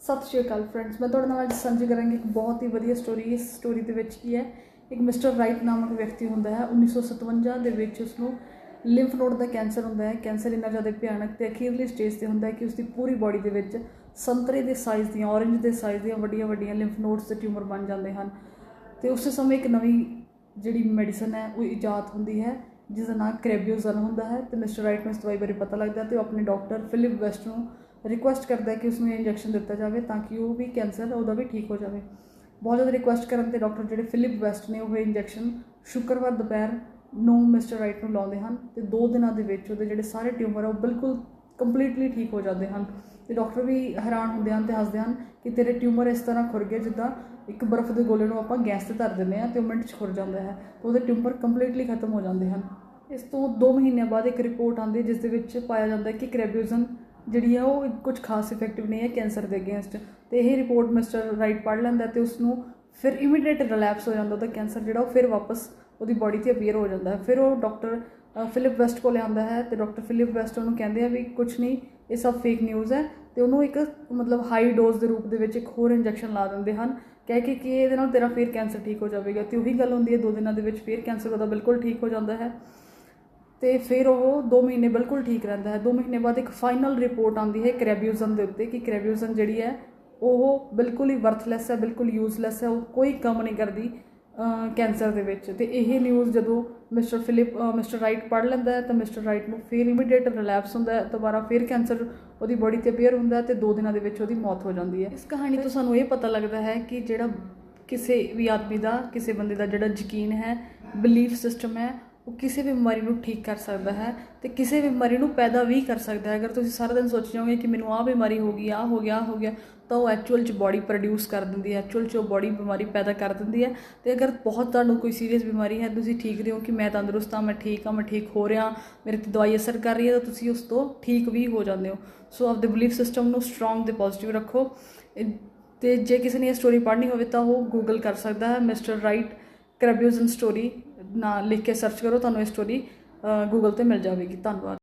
ਸਤਿ ਸ਼੍ਰੀ ਅਕਾਲ ਫਰੈਂਡਸ ਮੈਂ ਤੁਹਾਡੇ ਨਾਲ ਅੱਜ ਸਾਂਝੀ ਕਰਾਂਗੀ ਇੱਕ ਬਹੁਤ ਹੀ ਵਧੀਆ ਸਟੋਰੀ ਇਸ ਸਟੋਰੀ ਦੇ ਵਿੱਚ ਕੀ ਹੈ, ਇੱਕ ਮਿਸਟਰ ਰਾਈਟ ਨਾਮਕ ਵਿਅਕਤੀ ਹੁੰਦਾ ਹੈ 1957 ਦੇ ਵਿੱਚ ਉਸ ਨੂੰ ਲਿੰਫ ਨੋਡ ਦਾ ਕੈਂਸਰ ਹੁੰਦਾ ਹੈ ਕੈਂਸਰ ਇੰਨਾ ਜ਼ਿਆਦਾ ਭਿਆਨਕ ਤੇ ਅਖੀਰਲੀ ਸਟੇਜ ਤੇ ਹੁੰਦਾ ਹੈ ਕਿ ਉਸ ਦੀ ਪੂਰੀ ਬਾਡੀ ਦੇ ਵਿੱਚ ਸੰਤਰੇ ਦੇ ਸਾਈਜ਼ ਦੀਆਂ ਔਰੇਂਜ ਦੇ ਸਾਈਜ਼ ਦੀਆਂ ਵੱਡੀਆਂ ਵੱਡੀਆਂ ਲਿੰਫ ਨੋਡਸ ਦੇ ਟਿਊਮਰ ਬਣ ਜਾਂਦੇ ਹਨ। ਤੇ ਉਸੇ ਸਮੇਂ ਇੱਕ ਨਵੀਂ ਜਿਹੜੀ ਮੈਡੀਸਨ ਹੈ, ਉਹ ਇਜਾਦ ਹੁੰਦੀ ਹੈ ਜਿਸ ਦਾ ਨਾਮ ਕ੍ਰੈਬਿਓਜ਼ਨ ਹੁੰਦਾ ਹੈ ਤੇ ਮਿਸਟਰ ਰਾਈਟ ਨੂੰ ਇਸ ਦਵਾਈ ਬਾਰੇ ਪਤਾ ਲੱਗਦਾ ਹੈ ਤੇ ਉਹ ਆਪਣੇ ਡਾਕਟਰ ਫਿਲਿਪ ਵੈਸਟ ਨੂੰ ਰਿਕੁਐਸਟ ਕਰਦਾ ਹੈ ਕਿ ਉਸ ਨੂੰ ਇਹ ਇੰਜੈਕਸ਼ਨ ਦਿੱਤਾ ਜਾਵੇ ਤਾਂ ਕਿ ਉਹ ਵੀ ਕੈਂਸਰ ਉਹਦਾ ਵੀ ਠੀਕ ਹੋ ਜਾਵੇ। ਬਹੁਤ ਜ਼ਿਆਦਾ ਰਿਕੁਐਸਟ ਕਰਨ ਤੇ ਡਾਕਟਰ ਜਿਹੜੇ ਫਿਲਿਪ ਵੈਸਟ ਨੇ ਉਹ ਇੰਜੈਕਸ਼ਨ ਸ਼ੁੱਕਰਵਾਰ ਦੁਪਹਿਰ ਨੂੰ ਮਿਸਟਰ ਰਾਈਟ ਨੂੰ ਲਾਉਂਦੇ ਹਨ ਤੇ 2 ਦਿਨਾਂ ਦੇ ਵਿੱਚ ਉਹਦੇ ਜਿਹੜੇ ਸਾਰੇ ਟਿਊਮਰ ਆ ਉਹ ਬਿਲਕੁਲ ਕੰਪਲੀਟਲੀ ਠੀਕ ਹੋ ਜਾਂਦੇ ਹਨ। ਤੇ ਡਾਕਟਰ ਵੀ ਹੈਰਾਨ ਹੁੰਦੇ ਹਨ ਤੇ ਹੱਸਦੇ ਹਨ ਕਿ ਤੇਰੇ ਟਿਊਮਰ ਇਸ ਤਰ੍ਹਾਂ ਖੁਰ ਗਏ ਜਿੱਦਾਂ ਇੱਕ ਬਰਫ਼ ਦੇ ਗੋਲੇ ਨੂੰ ਆਪਾਂ ਗੈਸ ਤੇ ਧਰ ਦਿੰਦੇ ਆ ਤੇ ਉਹ ਮਿੰਟ 'ਚ ਖੁਰ ਜਾਂਦਾ ਹੈ ਤੇ ਉਹਦੇ ਟਿਊਮਰ ਕੰਪਲੀਟਲੀ ਖਤਮ ਹੋ ਜਾਂਦੇ ਹਨ। ਇਸ ਤੋਂ 2 ਮਹੀਨਿਆਂ ਬਾਅਦ ਇੱਕ ਰਿਪੋਰਟ ਆਉਂਦੀ ਹੈ ਜਿਸ ਦੇ ਵਿੱਚ ਪਾਇਆ ਜਾਂਦਾ ਹੈ ਕਿ ਕ੍ਰੈਬਿਓਜ਼ਨ ਜਿਹੜੀ ਹੈ ਉਹ ਕੁਝ ਖਾਸ ਇਫੈਕਟਿਵ ਨਹੀਂ ਹੈ ਕੈਂਸਰ ਦੇ ਅਗੇਂਸਟ ਤੇ ਇਹ ਰਿਪੋਰਟ ਮਿਸਟਰ ਰਾਈਟ ਪੜ੍ਹ ਲੈਂਦਾ ਤੇ ਉਸ ਨੂੰ ਫਿਰ ਇਮੀਡੀਏਟ ਰਿਲੈਪਸ ਹੋ ਜਾਂਦਾ ਉਹਦਾ ਕੈਂਸਰ ਜਿਹੜਾ, ਉਹ ਫਿਰ ਵਾਪਸ ਉਹਦੀ ਬਾਡੀ ਤੇ ਅਪੀਅਰ ਹੋ ਜਾਂਦਾ ਹੈ। ਫਿਰ ਉਹ ਡਾਕਟਰ ਫਿਲਿਪ ਵੈਸਟ ਕੋਲ ਆਉਂਦਾ ਹੈ ਤੇ ਡਾਕਟਰ ਫਿਲਿਪ ਵੈਸਟ ਉਹਨੂੰ ਕਹਿੰਦੇ ਆ ਵੀ ਕੁਝ ਨਹੀਂ, ਇਹ ਸਭ ਫੇਕ ਨਿਊਜ਼ ਹੈ ਤੇ ਉਹਨੂੰ ਇੱਕ ਮਤਲਬ ਹਾਈ ਡੋਜ਼ ਦੇ ਰੂਪ ਦੇ ਵਿੱਚ ਇੱਕ ਹੋਰ ਇੰਜੈਕਸ਼ਨ ਲਾ ਦਿੰਦੇ ਹਨ, ਕਹਿ ਕੇ ਕਿ ਇਹਦੇ ਨਾਲ ਤੇਰਾ ਫਿਰ ਕੈਂਸਰ ਠੀਕ ਹੋ ਜਾਵੇਗਾ। ਤੇ ਉਹੀ ਗੱਲ ਹੁੰਦੀ ਹੈ, ਦੋ ਦਿਨਾਂ ਦੇ ਵਿੱਚ ਫਿਰ ਕੈਂਸਰ ਉਹਦਾ ਬਿਲਕੁਲ ਠੀਕ ਹੋ ਜਾਂਦਾ ਹੈ। ਤੇ ਫਿਰ ਉਹ 2 ਮਹੀਨੇ ਬਿਲਕੁਲ ਠੀਕ ਰਹਿੰਦਾ ਹੈ। 2 ਮਹੀਨੇ ਬਾਅਦ ਇੱਕ ਫਾਈਨਲ ਰਿਪੋਰਟ ਆਉਂਦੀ ਹੈ ਕ੍ਰੈਬਿਓਜ਼ਨ ਦੇ ਉੱਤੇ ਕਿ ਕ੍ਰੈਬਿਓਜ਼ਨ ਜਿਹੜੀ ਹੈ, ਉਹ ਬਿਲਕੁਲ ਹੀ ਵਰਥਲੈਸ ਹੈ, ਬਿਲਕੁਲ ਯੂਜ਼ਲੈਸ ਹੈ, ਉਹ ਕੋਈ ਕੰਮ ਨਹੀਂ ਕਰਦੀ ਕੈਂਸਰ ਦੇ ਵਿੱਚ। ਤੇ ਇਹ ਨਿਊਜ਼ ਜਦੋਂ ਮਿਸਟਰ ਫਿਲਿਪ ਮਿਸਟਰ ਰਾਈਟ ਪੜ੍ਹ ਲੈਂਦਾ ਹੈ, ਤਾਂ ਮਿਸਟਰ ਰਾਈਟ ਨੂੰ ਫਿਰ ਇਮੀਡੀਏਟ ਰਿਲੈਪਸ ਹੁੰਦਾ ਹੈ ਦੁਬਾਰਾ ਫਿਰ ਕੈਂਸਰ ਉਹਦੀ ਬੋਡੀ ਤੇ ਅਪੀਅਰ ਹੁੰਦਾ ਹੈ ਤੇ 2 ਦਿਨਾਂ ਦੇ ਵਿੱਚ ਉਹਦੀ ਮੌਤ ਹੋ ਜਾਂਦੀ ਹੈ। ਇਸ ਕਹਾਣੀ ਤੋਂ ਸਾਨੂੰ ਇਹ ਪਤਾ ਲੱਗਦਾ ਹੈ ਕਿ ਜਿਹੜਾ ਕਿਸੇ ਵੀ ਆਦਮੀ ਦਾ, ਕਿਸੇ ਬੰਦੇ ਦਾ ਜਿਹੜਾ ਯਕੀਨ ਹੈ ਬਿਲੀਫ ਸਿਸਟਮ ਹੈ ਉਹ ਕਿਸੇ ਵੀ ਬਿਮਾਰੀ ਨੂੰ ਠੀਕ ਕਰ ਸਕਦਾ ਹੈ ਤੇ ਕਿਸੇ ਵੀ ਬਿਮਾਰੀ ਨੂੰ ਪੈਦਾ ਵੀ ਕਰ ਸਕਦਾ ਹੈ। ਅਗਰ ਤੁਸੀਂ ਸਾਰਾ ਦਿਨ ਸੋਚ ਜਾਓਗੇ ਕਿ ਮੈਨੂੰ ਆਹ ਬਿਮਾਰੀ ਹੋ ਗਈ, ਆਹ ਹੋ ਗਿਆ, ਆਹ ਹੋ ਗਿਆ, ਤਾਂ ਉਹ ਐਕਚੁਅਲ ਚ ਬਾਡੀ ਪ੍ਰੋਡਿਊਸ ਕਰ ਦਿੰਦੀ ਹੈ। ਐਕਚੁਅਲ ਚ ਉਹ ਬਾਡੀ ਬਿਮਾਰੀ ਪੈਦਾ ਕਰ ਦਿੰਦੀ ਹੈ। ਤੇ ਅਗਰ ਬਹੁਤ ਤੁਹਾਨੂੰ ਕੋਈ ਸੀਰੀਅਸ ਬਿਮਾਰੀ ਹੈ, ਤੁਸੀਂ ਠੀਕ ਰਹੇ ਹੋ ਕਿ ਮੈਂ ਤੰਦਰੁਸਤ ਹਾਂ, ਮੈਂ ਠੀਕ ਹਾਂ, ਮੈਂ ਠੀਕ ਹੋ ਰਿਹਾ, ਮੇਰੇ ਤੇ ਦਵਾਈ ਅਸਰ ਕਰ ਰਹੀ ਹੈ, ਤਾਂ ਤੁਸੀਂ ਉਸ ਤੋਂ ਠੀਕ ਵੀ ਹੋ ਜਾਂਦੇ ਹੋ। ਸੋ ਆਪਦੇ ਬਿਲੀਫ ਸਿਸਟਮ ਨੂੰ ਸਟਰੋਂਗ ਤੇ ਪੋਜ਼ਿਟਿਵ ਰੱਖੋ। ਇਹ- ਤੇ ਜੇ ਕਿਸੇ ਨੇ ਇਹ ਸਟੋਰੀ ਪੜ੍ਹਨੀ ਹੋਵੇ ਤਾਂ ਉਹ ਗੂਗਲ ਕਰ ਸਕਦਾ ਹੈ। ਮਿਸਟਰ ਰਾਈਟ ਕ੍ਰੈਬਿਊਜ਼ਨ ਸਟੋਰੀ ਨਾ ਲਿਖ ਕੇ ਸਰਚ ਕਰੋ ਤੁਹਾਨੂੰ ਇਹ ਸਟੋਰੀ ਗੂਗਲ ਤੇ ਮਿਲ ਜਾਵੇਗੀ। ਧੰਨਵਾਦ।